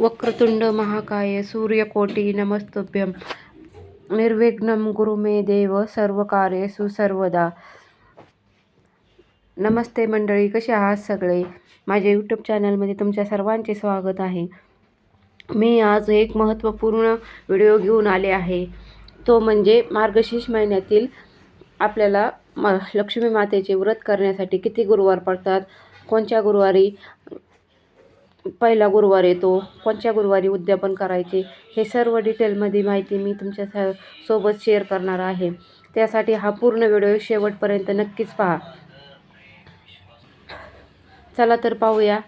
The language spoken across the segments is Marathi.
वक्रतुंड महाकाय सूर्यकोटी नमस्तुभ्यं। निर्विघ्नं गुरु मे देव सर्वकार्येषु सर्वदा नमस्ते मंडळी कसे आहात सगळे? माझ्या यूट्यूब चॅनलमध्ये तुमच्या सर्वांचे स्वागत आहे. मी आज एक महत्त्वपूर्ण व्हिडिओ घेऊन आले आहे. तो म्हणजे मार्गशीर्ष महिन्यातील आपल्याला म लक्ष्मी मातेचे व्रत करण्यासाठी किती गुरुवार पडतात कोणत्या गुरुवारी पहिला गुरुवार येतो कोणत्या गुरुवारी उद्यापन करायचे हे सर्व डिटेलमध्ये माहिती मी तुमच्या स सोबत शेअर करणार आहे. त्यासाठी हा पूर्ण व्हिडिओ शेवटपर्यंत नक्कीच पहा. चला तर पाहूया.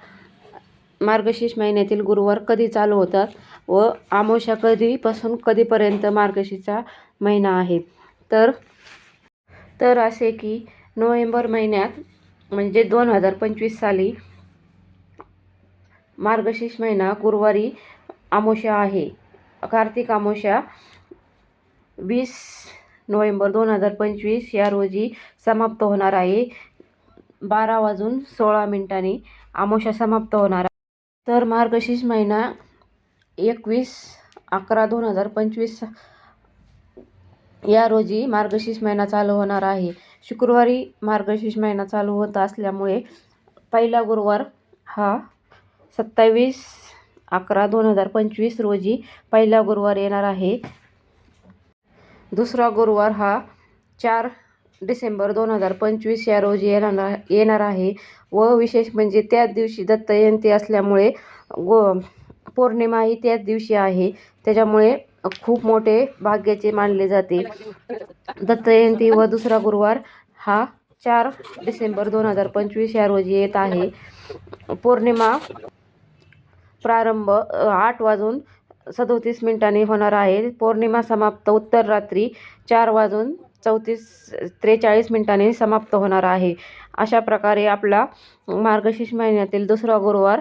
मार्गशीर्ष महिन्यातील गुरुवार कधी चालू होतात व आमोशा कधीपासून कधीपर्यंत मार्गशीर्षचा महिना आहे. तर तर असे की नोव्हेंबर महिन्यात म्हणजे दोन हजार पंचवीस साली मार्गशीर्ष महिना गुरुवारी आमोशा आहे. कार्तिक आमोशा वीस नोव्हेंबर दोन हजार पंचवीस या रोजी समाप्त होणार आहे. बारा वाजून सोळा मिनिटांनी आमोशा समाप्त होणार आहे. तर मार्गशीर्ष महिना एकवीस अकरा दोन हजार पंचवीस या रोजी मार्गशीर्ष महिना चालू होणार आहे. शुक्रवारी मार्गशीर्ष महिना चालू होत असल्यामुळे पहिला गुरुवार हा सत्तावीस अकरा दोन हजार पंचवीस रोजी पहिला गुरुवार येणार आहे. दुसरा गुरुवार हा चार डिसेंबर दोन हजार पंचवीस या रोजी येणार येणार आहे व विशेष म्हणजे त्याच दिवशी दत्त जयंती असल्यामुळे गो पौर्णिमाही त्याच दिवशी आहे. त्याच्यामुळे खूप मोठे भाग्याचे मानले जाते. दत्त जयंती व दुसरा गुरुवार हा चार डिसेंबर दोन हजार पंचवीस या रोजी येत आहे. पौर्णिमा प्रारंभ आठ वाजून सदोतीस मिनिटांनी होणार आहे. पौर्णिमा समाप्त उत्तर रात्री चार वाजून चौतीस त्रेचाळीस मिनिटांनी समाप्त होणार आहे. अशा प्रकारे आपला मार्गशीर्ष महिन्यातील दुसरा गुरुवार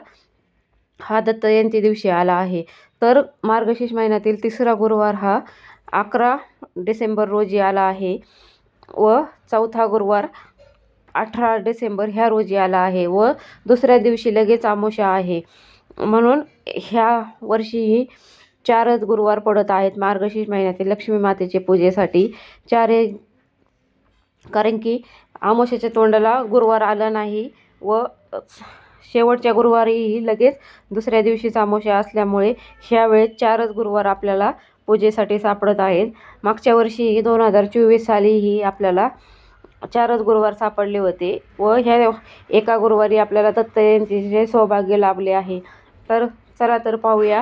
हा दत्त जयंती दिवशी आला आहे. तर मार्गशीर्ष महिन्यातील तिसरा गुरुवार हा अकरा डिसेंबर रोजी आला आहे व चौथा गुरुवार अठरा डिसेंबर ह्या रोजी आला आहे व दुसऱ्या दिवशी लगेच आमोशा आहे. म्हणून ह्या वर्षीही चारच गुरुवार पडत आहेत मार्गशीर्ष महिन्यातील लक्ष्मी मातेचे पूजेसाठी. चार कारण की आमोशाच्या तोंडाला गुरुवार आला नाही व शेवटच्या गुरुवारीही लगेच दुसऱ्या दिवशीच आमोशा असल्यामुळे ह्यावेळेस चारच गुरुवार आपल्याला पूजेसाठी सापडत आहेत. मागच्या वर्षीही दोन हजार चोवीस सालीही आपल्याला चारच गुरुवार सापडले होते व ह्या एका गुरुवारी आपल्याला दत्त जयंतीचे सौभाग्य लाभले आहे. तर चला तर पाहूया.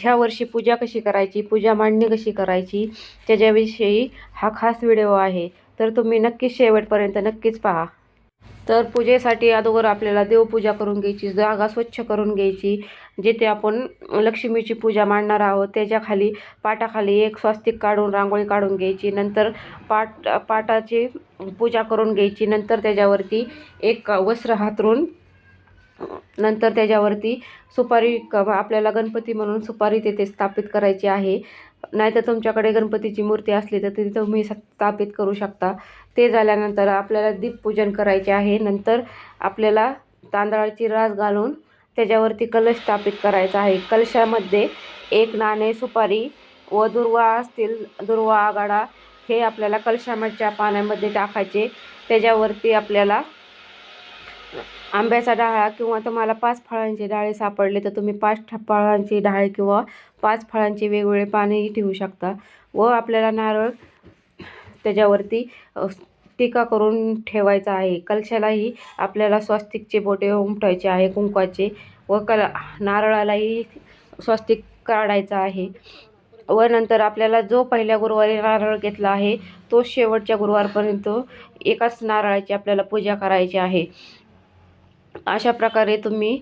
ह्या वर्षी पूजा कशी करायची? पूजा मांडणी कशी करायची? त्याच्याविषयी हा खास व्हिडिओ आहे. तर तुम्ही नक्कीच शेवटपर्यंत नक्कीच पहा. तर पूजेसाठी अगोदर आपल्याला देवपूजा करून घ्यायची जागा स्वच्छ करून घ्यायची. जिथे आपण लक्ष्मीची पूजा मांडणार आहोत त्याच्याखाली पाटाखाली एक स्वास्तिक काढून रांगोळी काढून घ्यायची. नंतर पाट पाटाची पूजा करून घ्यायची. नंतर त्याच्यावरती एक वस्त्र हातरून नंतर त्याच्यावरती सुपारी क आपल्याला गणपती म्हणून सुपारी तेथे स्थापित करायची आहे. नाहीतर तुमच्याकडे गणपतीची मूर्ती असली तर ती तुम्ही स्थापित करू शकता. ते झाल्यानंतर आपल्याला दीपपूजन करायचे आहे. नंतर आपल्याला तांदळाची रास घालून त्याच्यावरती कलश स्थापित करायचा आहे. कलशामध्ये एक नाणे सुपारी व दुर्वा असतील दुर्वा आगाडा हे आपल्याला कलशाच्या पाण्यामध्ये टाकायचे. त्याच्यावरती आपल्याला आंब्याचा डाळा किंवा तुम्हाला पाच फळांचे डाळे सापडले तर तुम्ही पाच फळांची डाळे किंवा पाच फळांचे वेगवेगळे पानेही ठेवू शकता. व आपल्याला नारळ त्याच्यावरती टीका करून ठेवायचा आहे. कलशालाही आपल्याला स्वस्तिकचे बोटे उमटायचे आहे कुंकवाचे. व कल नारळालाही स्वस्तिक काढायचा आहे. व नंतर आपल्याला जो पहिल्या गुरुवारी नारळ घेतला आहे तो शेवटच्या गुरुवारपर्यंत एकाच नारळाची आपल्याला पूजा करायची आहे. अशा प्रकारे तुम्ही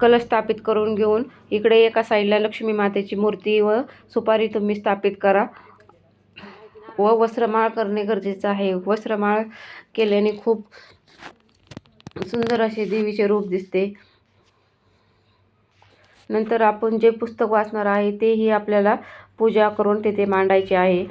कलश स्थापित करून घेऊन इकडे एका साईडला लक्ष्मी मातेची मूर्ती व सुपारी तुम्ही स्थापित करा. व वस्त्रमाळ करणे गरजेचं आहे. वस्त्रमाळ केल्याने खूप सुंदर असे देवीचे रूप दिसते. नंतर आपण जे पुस्तक वाचणार आहे तेही आपल्याला पूजा करून तिथे मांडायचे आहे.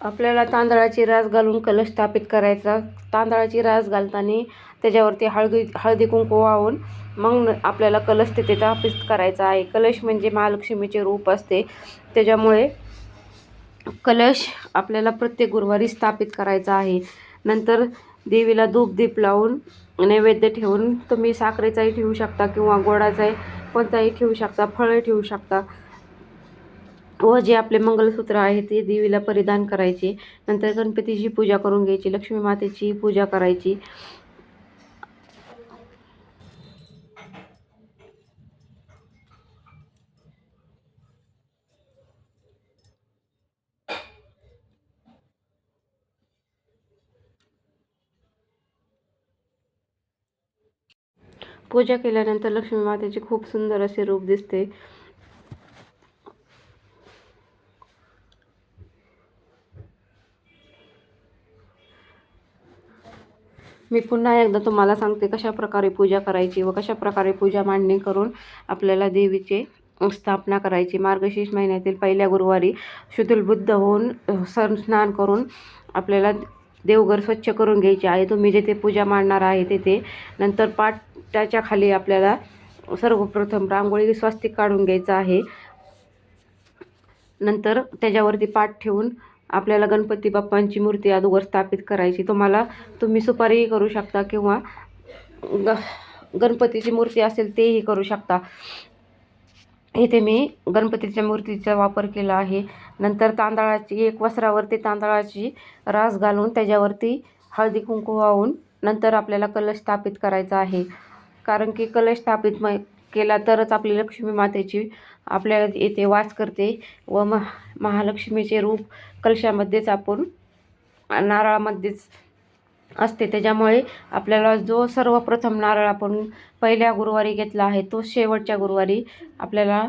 आपल्याला तांदळाची रास घालून कलश स्थापित करायचा. तांदळाची रास घालताना त्याच्यावरती हळदी हळदी कुंकू वाहून मग आपल्याला कलश तिथे स्थापित करायचा आहे. कलश म्हणजे महालक्ष्मीचे रूप असते. त्याच्यामुळे कलश आपल्याला प्रत्येक गुरुवारी स्थापित करायचा आहे. नंतर देवीला धूप दीप लावून नैवेद्य ठेवून तुम्ही साखरेचाही ठेवू शकता किंवा गोडाचाही कोणताही ठेवू शकता फळे ठेवू शकता. व जे आपले मंगलसूत्र आहे ते देवीला परिधान करायचे. नंतर गणपतीची पूजा करून घ्यायची लक्ष्मी मातेची पूजा करायची. पूजा केल्यानंतर लक्ष्मी मातेचे खूप सुंदर असे रूप दिसते. मी पुन्हा एकदा तुम्हाला सांगते कशा प्रकारे पूजा करायची व कशा प्रकारे पूजा मांडणी करून आपल्याला देवीचे स्थापना करायची. मार्गशीर्ष महिन्यातील पहिल्या गुरुवारी शुद्धुलबुद्ध होऊन सण स्नान करून आपल्याला देवघर स्वच्छ करून घ्यायचे आहे. तुम्ही जेथे पूजा मांडणार आहे तेथे. नंतर पाटाच्या खाली आपल्याला सर्वप्रथम रांगोळी स्वास्तिक काढून घ्यायचं आहे. नंतर त्याच्यावरती पाठ ठेवून आपल्याला गणपती बाप्पांची मूर्ती अगोदर स्थापित करायची. तुम्हाला तुम्ही सुपारीही करू शकता किंवा ग गणपतीची मूर्ती असेल तेही करू शकता. इथे मी गणपतीच्या मूर्तीचा वापर केला आहे. नंतर तांदळाची एक वस्त्रावरती तांदळाची रास घालून त्याच्यावरती हळदी कुंकू वाहून नंतर आपल्याला कलश स्थापित करायचा आहे. कारण की कलश स्थापित म केला तरच आपली लक्ष्मी मातेची आपल्या येथे वास करते व महा महालक्ष्मीचे रूप कलशामध्येच आपण नारळामध्येच असते. त्याच्यामुळे आपल्याला जो सर्वप्रथम नारळ आपण पहिल्या गुरुवारी घेतला आहे तो शेवटच्या गुरुवारी आपल्याला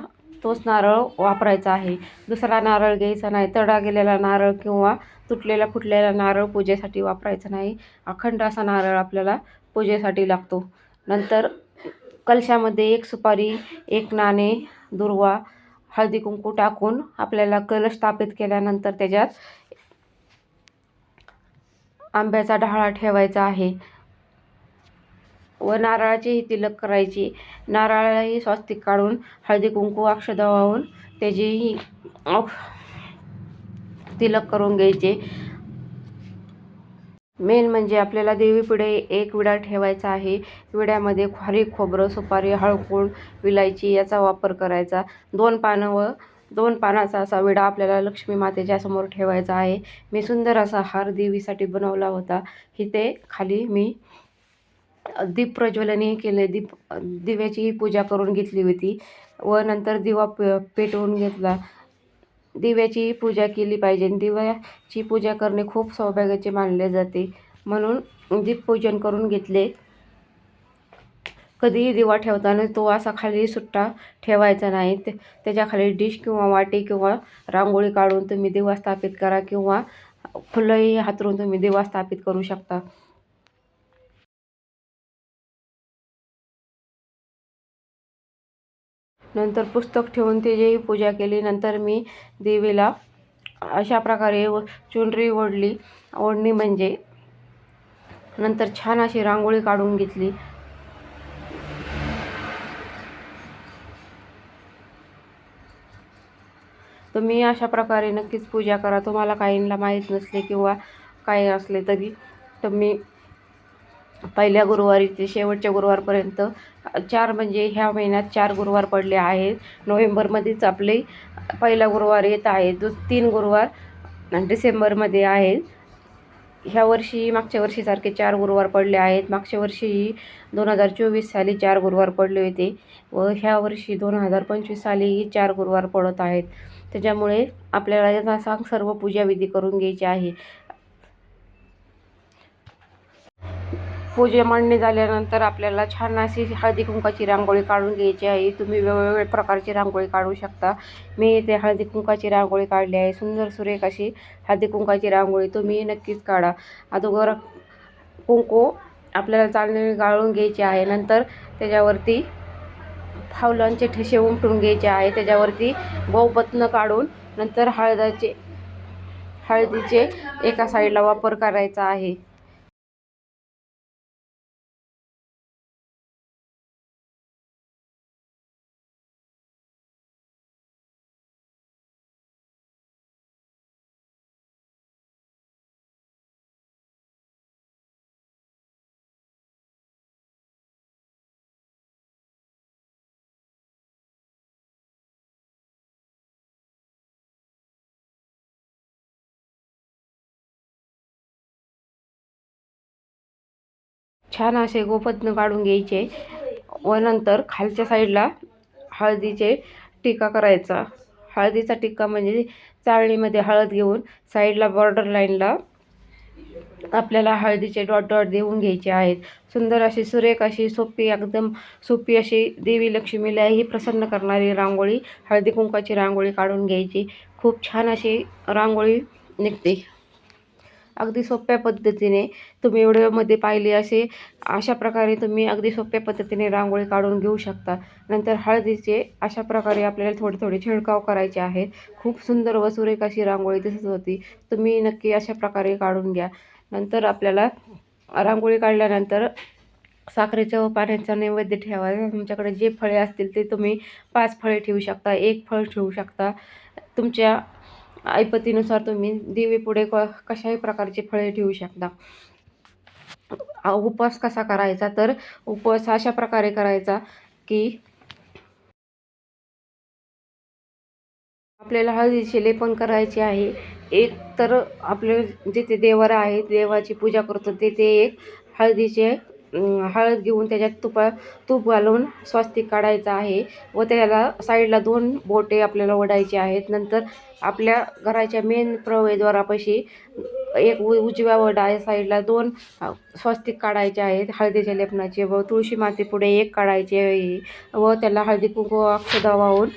तोच नारळ वापरायचा आहे. दुसरा नारळ घ्यायचा नाही तडा गेलेला नारळ किंवा तुटलेला फुटलेला नारळ पूजेसाठी वापरायचा नाही. अखंड असा नारळ आपल्याला पूजेसाठी लागतो. नंतर कलशामध्ये एक सुपारी एक नाणे दुर्वा हळदी कुंकू टाकून आपल्याला कलश स्थापित केल्यानंतर त्याच्यात आंब्याचा ढाळा ठेवायचा आहे. व नारळाचीही तिलक करायची. नारळालाही स्वस्तिक काढून हळदी कुंकू अक्षदा वाहून त्याचीही तिलक करून घ्यायचे. मेन म्हणजे आपल्याला देवीपुढे एक विडा ठेवायचा आहे. विड्यामध्ये खारी खोबरं सुपारी हळकूळ विलायची याचा वापर करायचा. दोन पानं व दोन पानाचा असा विडा आपल्याला लक्ष्मी मातेच्या समोर ठेवायचा आहे. मी सुंदर असा हार देवीसाठी बनवला होता. इथे खाली मी दीप प्रज्वलनही केले. दीप दिव्याचीही पूजा करून घेतली होती व नंतर दिवा प पेटवून घेतला. दिव्याची पूजा केली पाहिजे. दिव्याची पूजा करणे खूप सौभाग्याचे मानले जाते. म्हणून दीपपूजन करून घेतले. कधीही दिवा ठेवताना तो असा खाली सुट्टा ठेवायचा नाही. ते त्याच्याखाली डिश किंवा वाटी किंवा रांगोळी काढून तुम्ही दिवा स्थापित करा किंवा फुलंही हातरून तुम्ही दिवा स्थापित करू शकता. नंतर पुस्तक ठेवून त्याचीही पूजा केली नंतर मी देवीला अशा प्रकारे व चुनरी ओढली. ओढणी म्हणजे नंतर छान अशी रांगोळी काढून घेतली. तुम्ही अशा प्रकारे नक्कीच पूजा करा. तुम्हाला काहींना माहीत नसले किंवा काही असले तरी तुम्ही पहिल्या गुरुवारी ते शेवटच्या गुरुवारपर्यंत चार म्हणजे ह्या महिन्यात चार गुरुवार पडले आहेत. नोव्हेंबरमध्येच आपले पहिला गुरुवार येत आहे. दु तीन गुरुवार डिसेंबरमध्ये आहेत ह्या वर्षी मागच्या वर्षीसारखे चार गुरुवार पडले आहेत. मागच्या वर्षीही दोन हजार चोवीस साली चार गुरुवार पडले होते व ह्या वर्षी दोन हजार पंचवीस सालीही चार गुरुवार पडत आहेत. त्याच्यामुळे आपल्याला याचा सांग सर्व पूजाविधी करून घ्यायची आहे. पूजा मांडणी झाल्यानंतर आपल्याला छान अशी हळदी कुंकाची रांगोळी काढून घ्यायची आहे. तुम्ही वेगवेगळ्या प्रकारची रांगोळी काढू शकता. मी इथे हळदी कुंकाची रांगोळी काढली आहे. सुंदर सुरेख अशी हळदी कुंकाची रांगोळी तुम्ही नक्कीच काढा. अगोदर कुंकू आपल्याला चालणे गाळून घ्यायची आहे. नंतर त्याच्यावरती फावलांचे ठसे उमटून घ्यायचे आहे. त्याच्यावरती बहुपत्न काढून नंतर हळदाचे हळदीचे एका साईडला वापर करायचा आहे. छान असे गोपत्न काढून घ्यायचे व नंतर खालच्या साईडला हळदीचे टिका करायचा. हळदीचा टिक्का म्हणजे चाळणीमध्ये हळद घेऊन साईडला बॉर्डर लाईनला आपल्याला हळदीचे डॉट डॉट देऊन घ्यायचे आहेत. सुंदर अशी सुरेख अशी सोपी एकदम सोपी अशी देवी लक्ष्मीलाही प्रसन्न करणारी रांगोळी हळदी कुंकाची रांगोळी काढून घ्यायची. खूप छान अशी रांगोळी निघते. अगदी सोप्या पद्धतीने तुम्ही व्हिडिओमध्ये पाहिले असे अशा प्रकारे तुम्ही अगदी सोप्या पद्धतीने रांगोळी काढून घेऊ शकता. नंतर हळदीचे अशा प्रकारे आपल्याला थोडे थोडे छिडकाव करायचे आहेत. खूप सुंदर व सुरेख अशी रांगोळी दिसत होती. तुम्ही नक्की अशा प्रकारे काढून घ्या. नंतर आपल्याला रांगोळी काढल्यानंतर साखरेच्या व पाण्याचा नैवेद्य ठेवायचा तुमच्याकडे जे फळे असतील ते तुम्ही पाच फळे ठेवू शकता एक फळ ठेवू शकता. तुमच्या ऐपतीनुसार तुम्ही देवीपुढे क कशाही प्रकारची फळे ठेवू शकता. उपवास कसा करायचा? तर उपवास अशा प्रकारे करायचा की आपल्याला हळदीचे लेपन करायचे आहे. एक तर आपले जिथे देवर आहेत देवाची पूजा करतो तिथे एक हळदीचे हळद घेऊन त्याच्यात तुपा तूप घालून स्वास्तिक काढायचं आहे व त्याला साईडला दोन बोटे आपल्याला ओढायचे आहेत. नंतर आपल्या घराच्या मेन प्रवेशद्वारापाशी एक उ उजव्या व डाव्या साईडला दोन स्वस्तिक काढायचे आहेत. हळदीच्या लेपनाचे व तुळशी मातेपुढे एक काढायचे आहे व त्याला हळदी कुंकू अक्षदा वाहून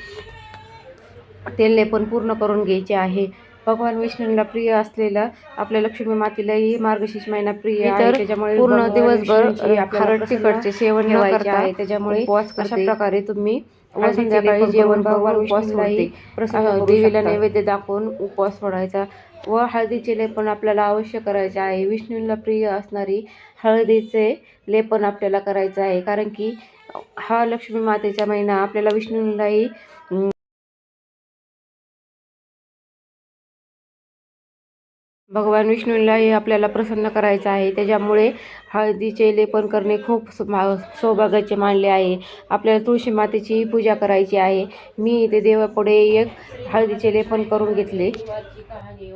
ते लेपन पूर्ण करून घ्यायचे आहे. भगवान विष्णूंना प्रिय असलेला आपल्या लक्ष्मी मातेलाही मार्गशीर्ष महिना प्रिय आहे. त्याच्यामुळे पूर्ण दिवसभर खारट तिखटचे सेवन न ठेवायचे करता आहे. त्याच्यामुळे उपवास अशा. प्रकारे तुम्ही व संध्याकाळी जेवण भगवान उपवास करू देवीला. नैवेद्य दाखवून उपवास सोडायचा व हळदीचे लेपन आपल्याला अवश्य करायचे आहे. विष्णूंना प्रिय असणारी हळदीचे लेपन आपल्याला करायचं आहे. कारण की हा लक्ष्मी मातेचा महिना आपल्याला विष्णूंलाही भगवान विष्णूलाही आपल्याला प्रसन्न करायचं आहे. त्याच्यामुळे हळदीचे लेपन करणे खूप सौभा- सौभाग्याचे मानले आहे. आपल्याला तुळशी मातेची पूजा करायची आहे. मी इथे देवापुढे एक हळदीचे लेपन करून घेतले. कहाणी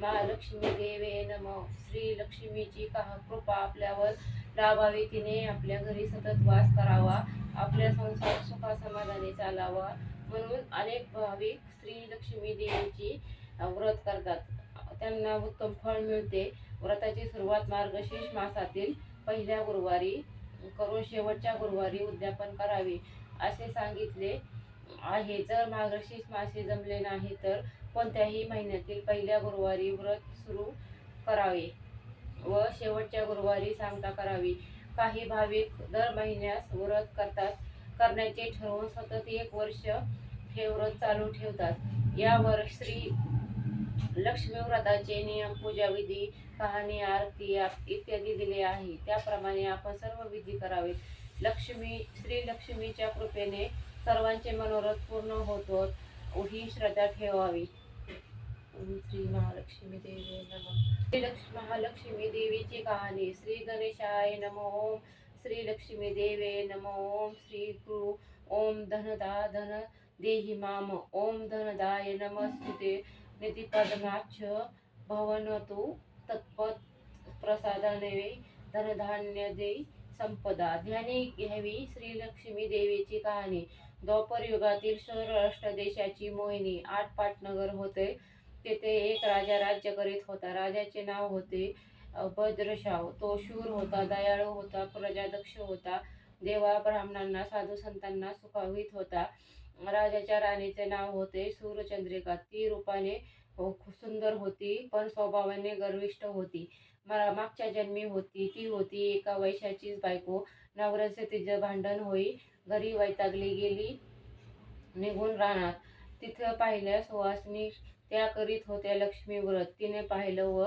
महालक्ष्मी देवे नम श्री लक्ष्मीची कहा कृपा आपल्यावर लाभावी तिने आपल्या घरी सतत वास करावा आपल्या संसार सुखा समाधानी चालावा म्हणून अनेक भाविक श्री लक्ष्मी देवीची व्रत करतात. त्यांना उत्तम फळ मिळते. व्रताची सुरुवात मार्गशीर्ष मासातील पहिल्या गुरुवारी करून शेवटच्या गुरुवारी उद्यापन करावे असे सांगितले आहे. जर मार्गशीर्ष मासे जमले नाही तर कोणत्याही महिन्यातील पहिल्या गुरुवारी व्रत सुरू करावे व शेवटच्या गुरुवारी सांगता करावी. काही भाविक दर महिन्यास व्रत करतात करण्याचे ठरवून सतत एक वर्ष हे व्रत चालू ठेवतात. यावर श्री लक्ष्मी व्रताचे नियम पूजाविधी कहाणी आरती इत्यादी दिले आहे. त्याप्रमाणे आपण सर्व विधी करावे. लक्ष्मी श्री लक्ष्मीच्या कृपेने सर्वांचे मनोरथ पूर्ण होतो ही श्रद्धा ठेवावी. श्री महालक्ष्मी देवी नम. श्री लक्ष्मी महालक्ष्मी देवीची कहाणी. श्री गणेशाय नम ओम. श्री लक्ष्मी देवे नम ओम. श्री गुरु ओम धनदा धन देहि माम. ओम धनदाय नमस्ते निधिपदनाच्छ भवनतु तत्पत प्रसादाने धनधान्य दे संपदा. ध्यानी घ्यावी श्रीलक्ष्मी देवीची कहाणी. द्वापर युगातील सौराष्ट्र देशाची मोहिनी आठ पाटनगर होते. तेथे एक राजा राज्य करीत होता. राजाचे नाव होते भद्रशाव तो शूर होता दयाळू होता प्रजादक्ष होता. देवा ब्राह्मणांना साधू संतांना सुखावित होता. राजाच्या राणीचे नाव होते सूरचंद्रिका ती रूपाने खूप सुंदर होती पण स्वभावाने गर्विष्ठ होती. मला मागच्या जन्मी होती ती होती एका वैशाचीच बायको. नवऱ्याचे तिचं भांडण होई घरी वैतागली गेली निघून राहणार. तिथं पाहिल्या सुवासनी त्या करीत होत्या लक्ष्मी व्रत. तिने पाहिलं व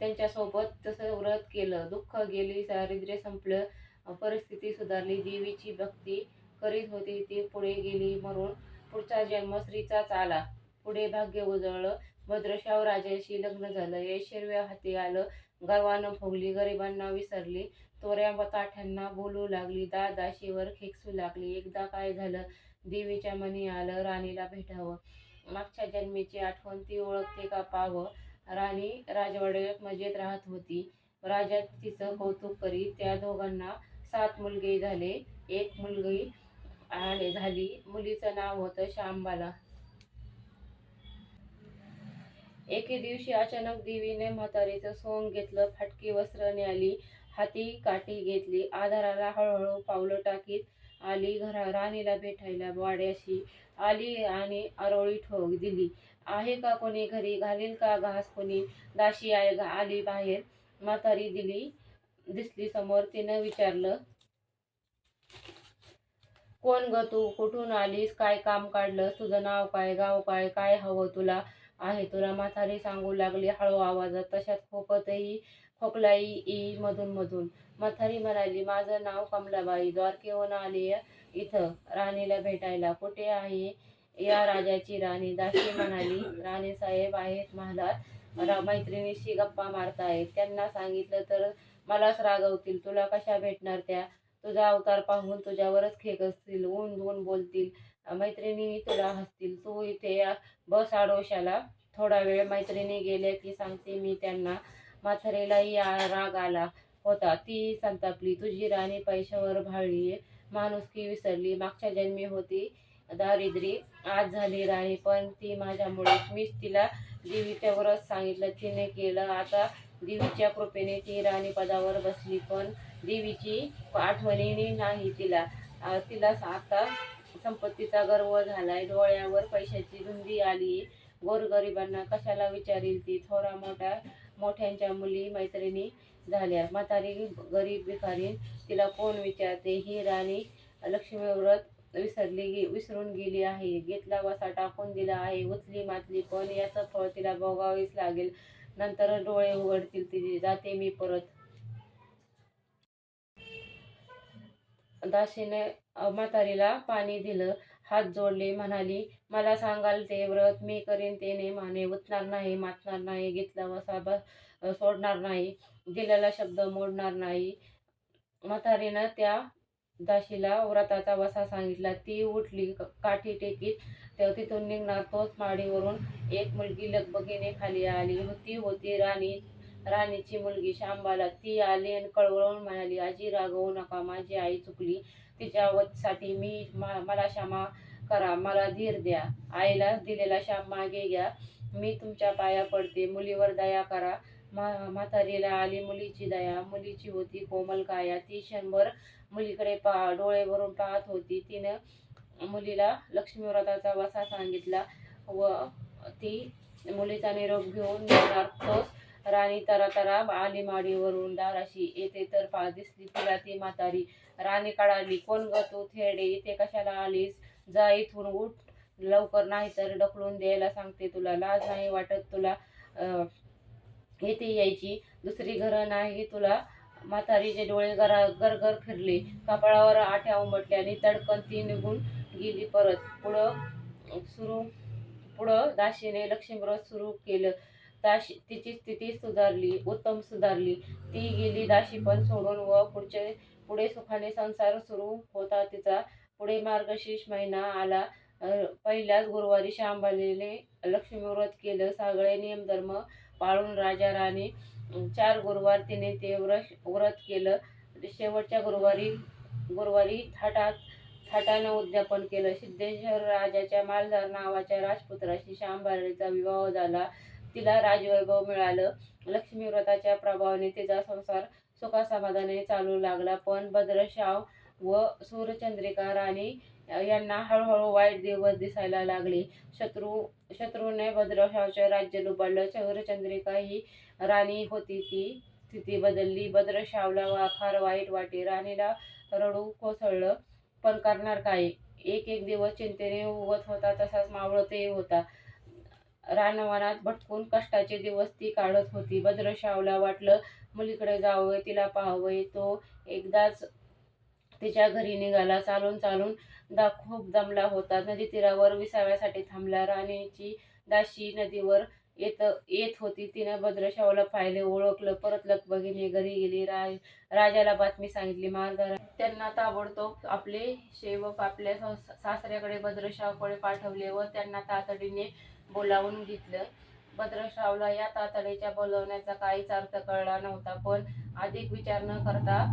त्यांच्यासोबत तसं व्रत केलं. दुःख गेली दारिद्र्य संपलं परिस्थिती सुधारली देवीची भक्ती करीत होती ती पुढे गेली म्हणून पुढचा जन्म स्त्रीचाच आला. पुढे भाग्य उजळलं. भद्रशाव राजाशी लग्न झालं. ऐश्वर्य हाती आलं. गर्वानं फुगली गरिबांना विसरली. तोऱ्या ताठ्यांना बोलू लागली. दा दाशीवर खेकसू लागली. एकदा काय झालं? देवीच्या मनी आलं. राणीला भेटावं. मागच्या जन्मीची आठवण ती ओळखते का पावं राणी राजवाड्यात मजेत राहत होती. राजा तिचं कौतुक करीत त्या दोघांना सात मुलगे झाले. एक मुलगी आणि झाली. मुलीचं नाव होतं शांबाला एके दिवशी अचानक देवीने म्हातारीचं सोंग घेतलं. फाटकी वस्त्र न्याली हाती काठी घेतली. आधाराला हळूहळू पावलं टाकीत आली. घरा राणीला भेटायला वाड्याशी आली आणि आरोळी ठोक दिली. आहे का कोणी घरी? घालील का घास कोणी? दाशी आय आली बाहेर. म्हातारी दिली दिसली समोर. तिनं विचारलं कोण ग तू? कुठून आलीस? काय काम काढलंस? तुझं नाव काय? गाव काय? काय हवं तुला? आहे तुला म्हातारी सांगू लागली हळू आवाजात. तशात खोकतही खोकलाई ई मधून मधून. म्हातारी म्हणाली माझं नाव कमलाबाई द्वारकेहून आली इथं राणीला भेटायला. कुठे आहे या राजाची राणी? दाशी म्हणाली राणी साहेब आहेत महालात. मैत्रिणीशी गप्पा मारतायत. त्यांना सांगितलं तर मलाच रागवतील. तुला कशा भेटणार त्या? तुझा अवतार पाहून तुझ्यावरच खेक असतील ऊन ऊन बोलतील मैत्रिणी तुला हसतील. तू इथे या बस आडोशाला. थोडा वेळ मैत्रिणी गेल्या की सांगते मी त्यांना. म्हातारीलाही राग आला होता. ती संतापली. तुझी राणी पैशावर भाळली माणुसकी विसरली. मागच्या जन्मी होती दारिद्री आज झाली राणी पण ती माझ्यामुळे. मीच तिला जीवित्यावरच सांगितलं. तिने केलं. आता देवीच्या कृपेने ती राणी पदावर बसली पण देवीची आठवणीने नाही तिला. तिला आता संपत्तीचा गर्व झालाय. डोळ्यावर पैशाची धुंदी आली. गोरगरिबांना कशाला विचारील ती? थोरा मोठ्या मोठ्यांच्या मुली मैत्रिणी झाल्या. म्हातारी गरीब भिकारी तिला कोण विचारते? ही राणी लक्ष्मी व्रत विसरली गे विसरून गेली आहे. घेतला वसा टाकून दिला आहे. उचली मातली पण याचं फळ तिला भोगावीच लागेल. नंतर डोळे उघडतील तिचे. जाते मी परत. दाशीने म्हातारीला पाणी दिलं. हात जोडले म्हणाली मला सांगाल ते व्रत. मी करीन ते नेमाने. उतणार नाही मातणार नाही घेतला वसा सोडणार नाही. दिलेला शब्द मोडणार नाही. म्हातारीनं त्या दाशीला व्रताचा वसा सांगितला. ती उठली काठी टेकीत. तेव्हा तिथून निघणार तोच माडीवरून. एक मुलगी लगबगीने खाली आली. ती होती राणी राणीची मुलगी शांबाला. ती आली आणि कळवळून म्हणाली आजी रागवू नका. माझी आई चुकली. तिच्या वधसाठी मी मा- मला क्षमा करा. मला धीर द्या. आईला दिलेला शाप मागे घ्या. मी तुमच्या पाया पडते. मुलीवर दया करा. म्हातारीला आली मुलीची दया. मुलीची होती कोमल काया. ती क्षणभर मुलीकडे पा डोळे भरून पाहत होती. तिनं मुलीला लक्ष्मीव्रताचा वसा सांगितला व ती मुलीचा निरोप घेऊन निघणार. तोच राणी तरा तरा आली माडीवरून दाराशी. येते तर पा दिसली तिला ती म्हातारी. राणी काढाली कोण ग तू? थेरडे इथे कशाला आलीस? जा इथून उठ. लवकर नाही तर ढकलून द्यायला सांगते तुला. लाज नाही वाटत तुला. येथे यायची. दुसरी घरं नाही तुला म्हातारीचे डोळे गरा गरगर फिरले. कपाळावर आठ्या उमटल्याने तडकन ती निघून गेली परत. पुढं सुरू पुढं दाशीने लक्ष्मीव्रत सुरू केलं. दाशी तिची स्थिती सुधारली उत्तम सुधारली. ती गेली दाशी पण सोडून व पुढचे पुढे सुखाने संसार सुरू होता तिचा. पुढे मार्गशीर्ष महिना आला. पहिल्याच गुरुवारी शांबालीने लक्ष्मीव्रत केलं. सगळे नियमधर्म पाळून राजा राणी चार गुरुवार तिने ते व्रत व्रत केलं. म्हणजे शेवटच्या गुरुवारी गुरुवारी थाटात थाटानं उद्यापन केलं. सिद्धेश्वर राजाच्या मालधार नावाच्या राजपुत्राशी शांबालीचा विवाह झाला. तिला राजवैभव मिळालं. लक्ष्मी व्रताच्या प्रभावाने तिचा संसार सुखासमाधाने चालू लागला. पण भद्रशाव व सूर्यचंद्रिका राणी यांना हळूहळू वाईट दिवस दिसायला लागले. शत्रू शत्रूने भद्रशावचे राज्य लुबाडलं चंद्रचंद्रिका ही राणी होती. ती स्थिती बदलली. भद्रशावला वा फार वाईट वाटे राणीला रडू कोसळलं पण करणार काय? एक एक दिवस चिंतेने उगत होता तसाच मावळतही होता. रानवनात भटकून कष्टाचे दिवस ती काढत होती. भद्रशावला वाटलं मुलीकडे जावं तिला पाहावं. तो एकदाच तिच्या घरी निघाला. चालून चालून दा खूप दमला होता. नदी तीरावर विसाव्यासाठी थांबला. राणीची दाशी नदीवर येत येत होती. तिनं भद्रशावला पाहिले ओळखलं. परत लगबगीने घरी गेली. राज राजाला बातमी सांगितली. महाराज त्यांना ताबडतोब आपले सेवक आपल्या सासऱ्याकडे भद्रशावकडे पाठवले व त्यांना तातडीने बोलावून घेतलं. भद्रशावला या तातडीच्या बोलवण्याचा काहीच अर्थ कळला नव्हता. पण अधिक विचार न करता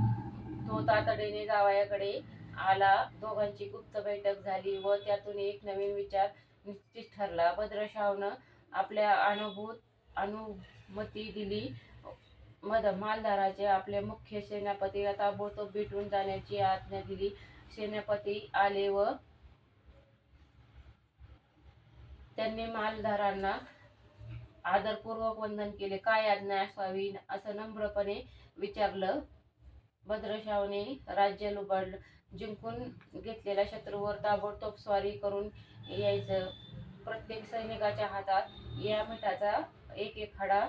तो तातडीने जावयाकडे आला. दोघांची गुप्त बैठक झाली व त्यातून एक नवीन विचार निश्चित ठरला. भद्रशावनं आपल्या अनुभूत अनुमती दिली. मद मालधाराचे आपले मुख्य सेनापतीला ताबडतोब भेटून जाण्याची आज्ञा दिली. सेनापती आले व त्यांनी मालधारांना आदरपूर्वक वंदन केले. काय आज्ञा असावी असं नम्रपणे विचारलं. भद्रशावने राज्य लुबाडलं जिंकून घेतलेल्या शत्रूवर ताबडतोब स्वारी करून यायचं. प्रत्येक सैनिकाच्या हातात या मिठाचा एक एक खडा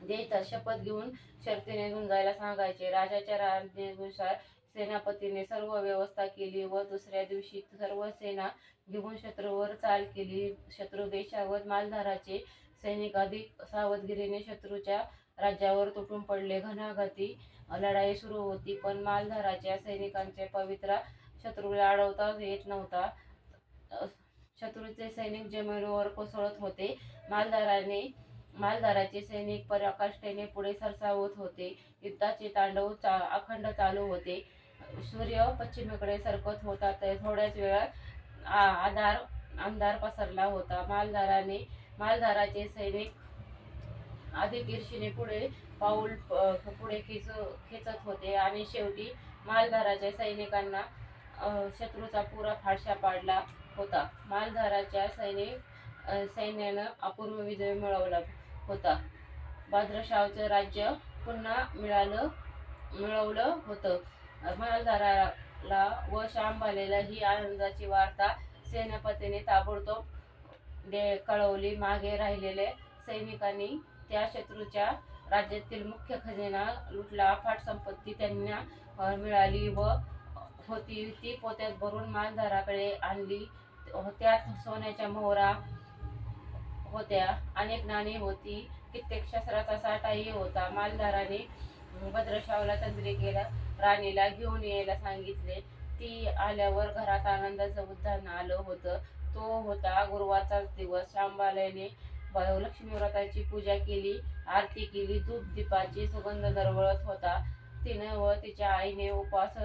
द्यायचा. शपथ घेऊन शर्तीने घेऊन जायला सांगायचे. राजाच्या राजनेनुसार सेनापतीने सर्व व्यवस्था केली व दुसऱ्या दिवशी सर्व सेना घेऊन शत्रूवर चाल केली. शत्रू देशावर मालधाराचे सैनिक अधिक सावधगिरीने शत्रूच्या राज्यावर तुटून पडले. घणाघाती लढाई सुरू होती पण मालधाराच्या सैनिकांचे पवित्रा शत्रूला अडवता येत नव्हता. शत्रूचे सैनिक जमिनीवर कोसळत होते. मालदाराने मालधाराचे सैनिक पराकाष्ठेने पुढे सरसावत होते. युद्धाचे तांडव चा अखंड चालू होते. सूर्य पश्चिमेकडे सरकत होता तर थोड्याच वेळात आ- आधार अंधार पसरला होता. मालधाराने मालधाराचे सैनिक अधिक ईर्षेने पुढे पाऊल पुढे खेच खेचत होते आणि शेवटी मालधाराच्या सैनिकांना शत्रूचा पुरा फाडशा पाडला होता. मालधाराच्या सैनिक सैन्यानं अपूर्व विजय मिळवला होता. भाद्रशावचं राज्य पुन्हा मिळालं मिळवलं होतं. मालधाराला व शांबालेला ही आनंदाची वार्ता सेनापतीने ताबडतोब दे कळवली. मागे राहिलेले सैनिकांनी त्या शत्रूच्या राज्यातील मुख्य खजिना लुटला. अफाट संपत्ती त्यांना मिळाली व होती. ती पोत्यात भरून मालधाराकडे आणली. त्यात सोन्याच्या मोहरा होत्या. अनेक नाणी होती. कित्येक शस्त्राचा साठाही होता. मालधाराने भद्रशावला चंद्रिकेला राणीला घेऊन यायला सांगितले. ती आल्यावर घरात आनंदाचं उद्धान आलं होतं. तो होता गुरुवारचाच दिवस. शांबाल्याने लक्ष्मी व्रताची पूजा केली आरती केली धूप दीपाची सुगंध दरवळत होता. तिनं व तिच्या आईने उपवास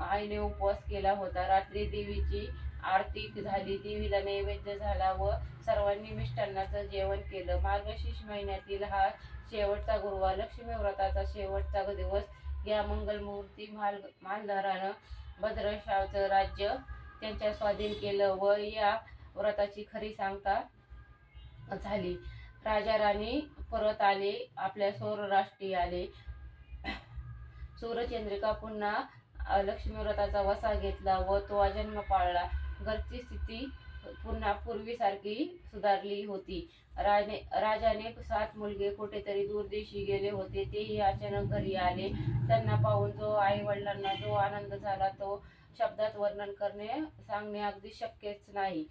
आईने उपवास केला होता. रात्री देवीची आरती झाली. देवीला नैवेद्य झाला व सर्वांनी मिष्टान्नाचं जेवण केलं. मार्गशीर्ष महिन्यातील हा शेवटचा गुरुवार. लक्ष्मी व्रताचा शेवटचा दिवस. या मंगलमूर्ती माल मालधारानं भद्रशावचं राज्य त्यांच्या स्वाधीन केलं व या व्रताची खरी सांगता झाली. राजा राणी परत आले आपल्या सौरराष्ट्रीय आले. सूर्यचंद्रिका पुन्हा लक्ष्मीव्रताचा वसा घेतला व तो अजन्म पाळला. घरची स्थिती पुन्हा पूर्वीसारखी सुधारली होती. राजाने राजाने सात मुलगे कुठेतरी दूरदेशी गेले होते. तेही अचानक घरी आले. त्यांना पाहून जो आई वडिलांना जो आनंद झाला तो शब्दात वर्णन करणे सांगणे अगदी शक्यच नाही.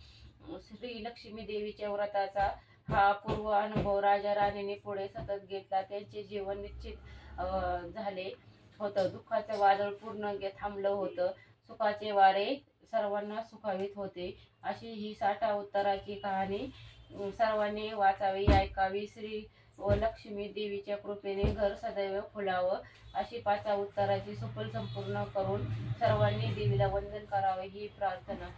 श्री लक्ष्मी देवीच्या व्रताचा हा पूर्व अनुभव राजा राणीने पुढे सतत घेतला. त्यांचे जीवन निश्चित झाले होतं. दुःखाचं वादळ पूर्ण थांबलं होतं. सुखाचे वारे सर्वांना सुखावीत होते. अशी ही साठा उत्तराची कहाणी सर्वांनी वाचावी ऐकावी. श्री व लक्ष्मी देवीच्या कृपेने घर सदैव फुलावं. अशी पाचा उत्तराची सुफल संपूर्ण करून सर्वांनी देवीला वंदन करावे ही प्रार्थना.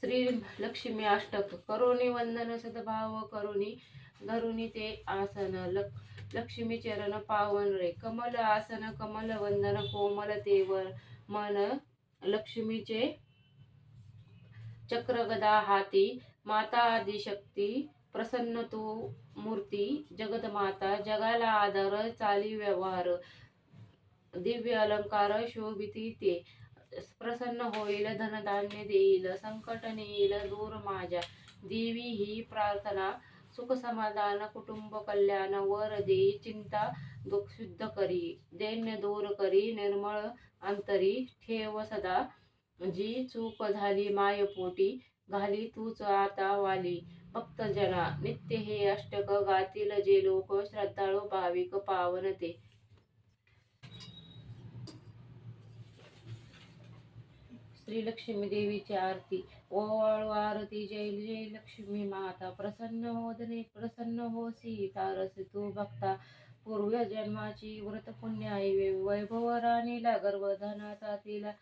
श्री लक्ष्मी अष्टक करोनी वंदन सद्भाव करोनी धरुणी ते आसन लक्ष्मी चरण पावन रे कमल आसन कमल वंदन कोमल तेवर मन लक्ष्मीचे चक्रगदा हाती माता आदिशक्ती प्रसन्न तू मूर्ती जगदमाता जगाला आधार चाली व्यवहार दिव्य अलंकार शोभिती ते प्रसन्न होईल धनधान्य देईल संकट नेईल दूर माझ्या. देवी ही प्रार्थना सुख समाधान कुटुंब कल्याण वर देई चिंता दुःख शुद्ध करी. दैन्य दूर करी निर्मळ अंतरी ठेव सदा. जी चूक झाली मायपोटी घाली तूच आता वाली. भक्तजना नित्य हे अष्टक गातील जे लोक श्रद्धाळू भाविक पावन ते. श्री लक्ष्मी देवीची आरती. ओवाळू आरती जय जय लक्ष्मी माता. प्रसन्न होदने प्रसन्न हो सीतारस तू भक्ता. पूर्व जन्माची व्रत पुण्याई वैभव राणीला गर्भधनाचा तिला.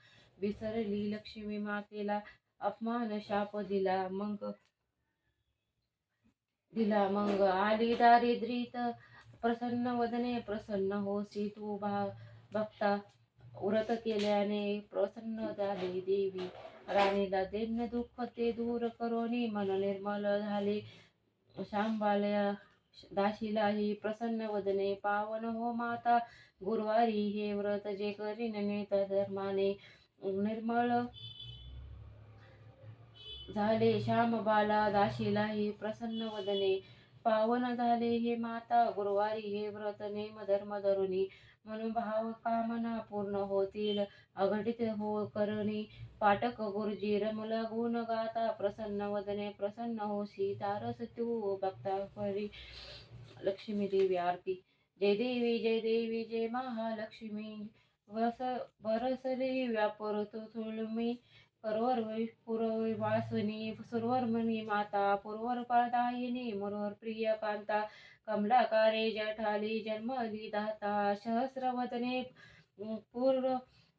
विसरली लक्ष्मी मातेला. अपमान शाप दिला मग दिला मग. आली दारिद्रीत प्रसन्न वदने प्रसन्न होसी तू भा भक्ता. व्रत केल्याने प्रसन्न झाली देवी. राणीला दैन्य दुःख ते दूर करोनी मन निर्मल झाले. शांबाल्या दाशीलाही प्रसन्न वदने पावन हो माता गुरुवारी हे व्रत जे करीन नेता धर्माने निर्मळ झाले. श्यामबाला दाशीलाही प्रसन्न वदने पावन झाले हे माता गुरुवारी हे व्रत नेम धर्म धरुणी म्हणून भाव कामना पूर्ण होतील. अघटित हो करणी पाटक गुरुजी रमल गुण गाता प्रसन्न वदने प्रसन्न हो सीतारस तू भक्ता परी लक्ष्मी देवी आरती. जय देवी जय देवी जय महालक्ष्मी. वस बरसली व्यापर तुळमी करवर पुरवी वासनी सुरवरमणी माता पूर्वर पादायिनी मुरवर प्रिय कांता कमलाकारे जठाली जन्मली दाता सहस्रवदने पूर्व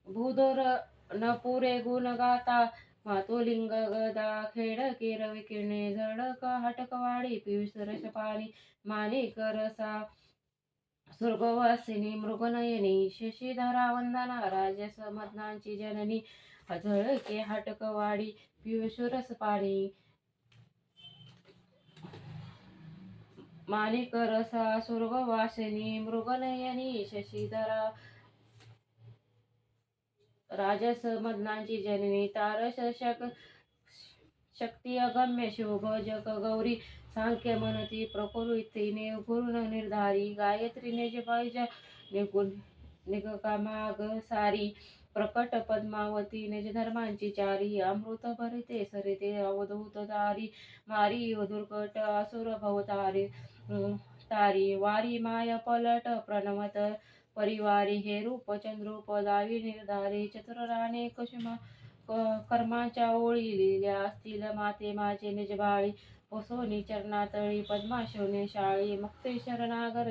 भूधोर न पुरे गुण गाता मातोलिंग गदा खेड केर विकिरणे झडक हटकवाडी पियुष पाणी मानिक रसा स्वर्गवासिनी मृगनयनी शशीधरा वंदना राजस मदनांची जननी झळके हटकवाडी पियुष पाणी मालिक रसा स्वर्गवासिनी मृगनयनी शशीधरा राजस मदनांची जननी तारस शक शक्ती अगम्य शोभ जग गौरी सांख्य मनती प्रकृतीने गुरुन निर्धारी गायत्री जपायच्या निगुण निगकामाग सारी प्रकट पद्मावती निज धर्मांची चारी अमृत भरिते सरिते अवधूत तारी मारी दुर्गट असुर भवतारी तारी वारी माय पलट प्रणमत परिवारी हे रूप चंद्रूप दावी निर्धारी चतुराने कशुमा कर्माच्या ओळी लिहिल्या असतील माते माझे निजबाळी पोसोनी चरणातळी पद्माशोने शाळी मुक्ते शरणागर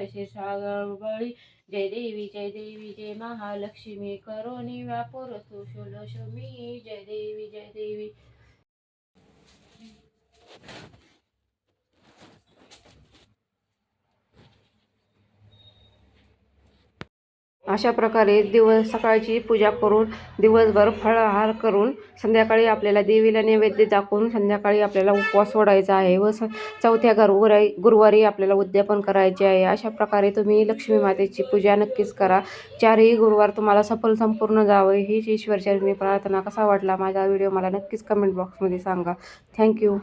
बळी जय देवी जय देवी जय महालक्ष्मी करोनी व्यापुर सुशुलक्ष्मी जय देवी जय देवी. अशा प्रकारे दिवस सकाळची पूजा करून दिवसभर फळाहार करून संध्याकाळी आपल्याला देवीला नैवेद्य दाखवून संध्याकाळी आपल्याला उपवास सोडायचा आहे व स चौथ्या गुरुवारी गुरुवारी आपल्याला उद्यापन करायचे आहे. अशा प्रकारे तुम्ही लक्ष्मी मातेची पूजा नक्कीच करा. चारही गुरुवार तुम्हाला सफल संपूर्ण जावं हीच ईश्वरचरणी प्रार्थना. कसा वाटला माझा व्हिडिओ मला नक्कीच कमेंट बॉक्समध्ये सांगा. थँक्यू